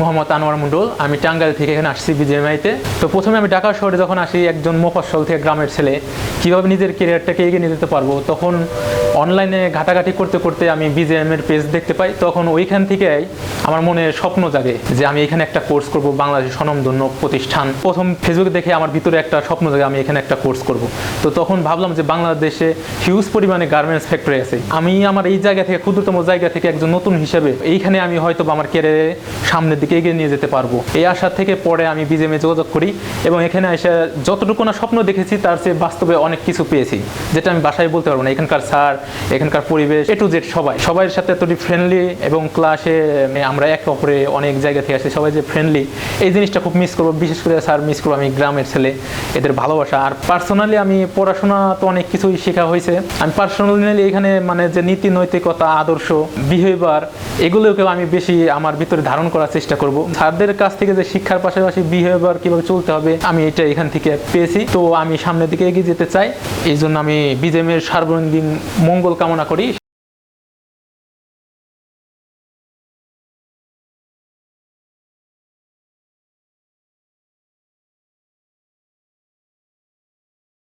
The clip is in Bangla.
মোহাম্মদ আনোয়ার মন্ডল। আমি টাঙ্গাইল থেকে এখানে আসছি বিজেএমআইতে তো প্রথমে আমি ঢাকা শহরে যখন আসি, একজন মফস্বল থেকে গ্রামের ছেলে। কীভাবে নিজের কেরিয়ারটাকে এগিয়ে নিয়ে যেতে পারব? তখন অনলাইনে ঘাটাঘাটি করতে করতে আমি বিজেএম এর পেজ দেখতে পাই। তখন ওইখান থেকেই আমার মনে স্বপ্ন জাগে যে আমি এখানে একটা কোর্স করব বাংলাদেশের স্বনামধন্য প্রতিষ্ঠান। প্রথম ফেসবুকে দেখে আমার ভিতরে একটা স্বপ্ন জাগে, আমি এখানে একটা কোর্স করব। তো তখন ভাবলাম যে বাংলাদেশে হিউজ পরিমাণে গার্মেন্টস ফ্যাক্টরি আছে। আমি আমার এই জায়গা থেকে, ক্ষুদ্রতম জায়গা থেকে একজন নতুন হিসেবে এইখানে আমি হয়তো আমার ক্যারিয়ারে সামনের দিকে এগিয়ে নিয়ে যেতে পারব। এই আশা থেকে পরে আমি বিজেমে যোগাযোগ করি এবং এখানে এসে যতটুকু না স্বপ্ন দেখেছি, তার চেয়ে বাস্তবে অনেক কিছু পেয়েছি, যেটা আমি বাসায় বলতে পারব না। এখানকার স্যার, এখানকার পরিবেশ, এ টু জেড সবাই। সবার সাথে এতটি ফ্রেন্ডলি এবং ক্লাসে আমরা একে অপরে অনেক জায়গা থেকে আসি সবাই যে ফ্রেন্ডলি এই জিনিসটা খুব মিস করব। বিশেষ করে স্যার মিস করব, আমি গ্রামের ছেলে, এদের ভালোবাসা। আর পার্সোনালি আমি পড়াশোনা তো অনেক কিছুই শেখা হয়েছে। আমি পার্সোনালি এখানে মানে যে নীতি নৈতিকতা, আদর্শ বিহেভিয়ার এগুলোকেও আমি বেশি আমার ভিতরে ধারণ করার চেষ্টা করব। স্যারদের কাছ থেকে যে শিক্ষার পাশাপাশি বিহেভিয়ার কীভাবে চলতে হবে, আমি এটা এখান থেকে পেয়েছি। তো আমি সামনের দিকে এগিয়ে যেতে চাই। এই জন্য আমি বিজেমের সার্বজনীন মঙ্গল কামনা করি।